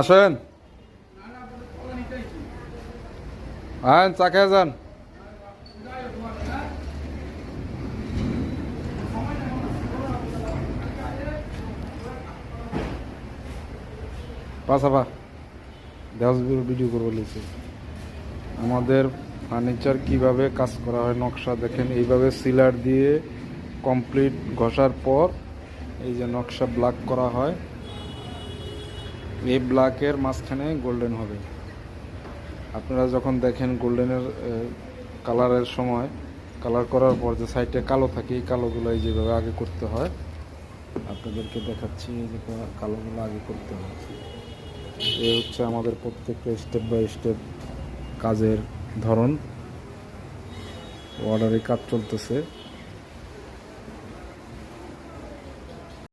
আসেন। আয়েন, চা খেয়ে যান। ভিডিও করব লিখছি আমাদের ফার্নিচার কীভাবে কাজ করা হয়, নকশা দেখেন। এইভাবে সিলার দিয়ে কমপ্লিট ঘষার পর এই যে নকশা ব্ল্যাক করা হয়। এই ব্ল্যাকের মাঝখানে গোল্ডেন হবে। আপনারা যখন দেখেন গোল্ডেনের কালারের সময়, কালার করার পর যে সাইডে কালো থাকে, এই কালোগুলো এই যেভাবে আগে করতে হয়, আপনাদেরকে দেখাচ্ছি যে কালোগুলো আগে করতে হয়। এ হচ্ছে আমাদের প্রত্যেকটা স্টেপ বাই স্টেপ কাজের ধরন। অর্ডারে কাজ চলতেছে।